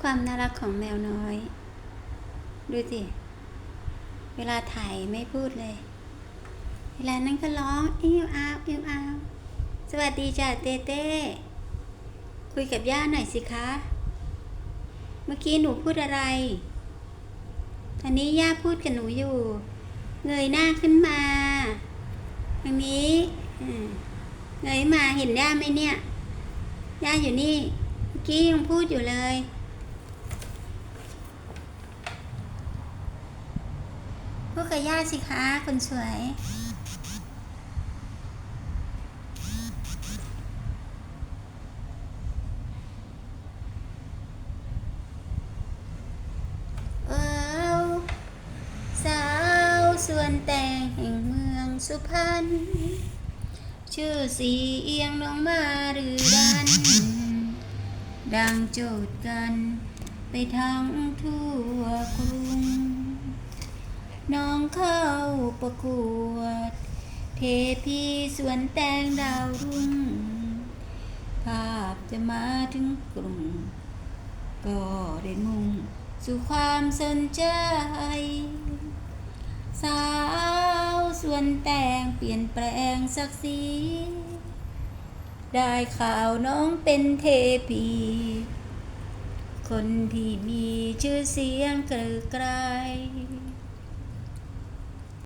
ความน่ารักของแมวน้อย ดูสิ เวลาถ่ายไม่พูดเลย เวลานั้นก็ร้องอิ้วอ้าวอิ้วอ้าวสวัสดีจ้ะเต้เต้คุยกับย่าหน่อยสิคะ เมื่อกี้หนูพูดอะไร ตอนนี้ย่าพูดกับหนูอยู่ เงยหน้าขึ้นมาทางนี้เงยมาเห็นย่าไหมเนี่ย ย่าอยู่นี่ เมื่อกี้ยังพูดอยู่เลย พูดกับย่าสิคะคนสวย เอ้าสาวส่วนแต่งแห่งเมืองสุพรรณ ชื่อสีเอียงน้องมาหรือดัน ดังโจทย์กัน ไปทั้งทั่ว ประกวด เทพีสวนแตงดาวรุ่ง ภาพจะมาถึงกรุงก็ได้มุ่ง สู่ความสนใจ สาวส่วนแต่งเปลี่ยนแปลงศักดิ์ศรีได้ข่าวน้องเป็นเทพี คนที่มีชื่อเสียงเกลือไกร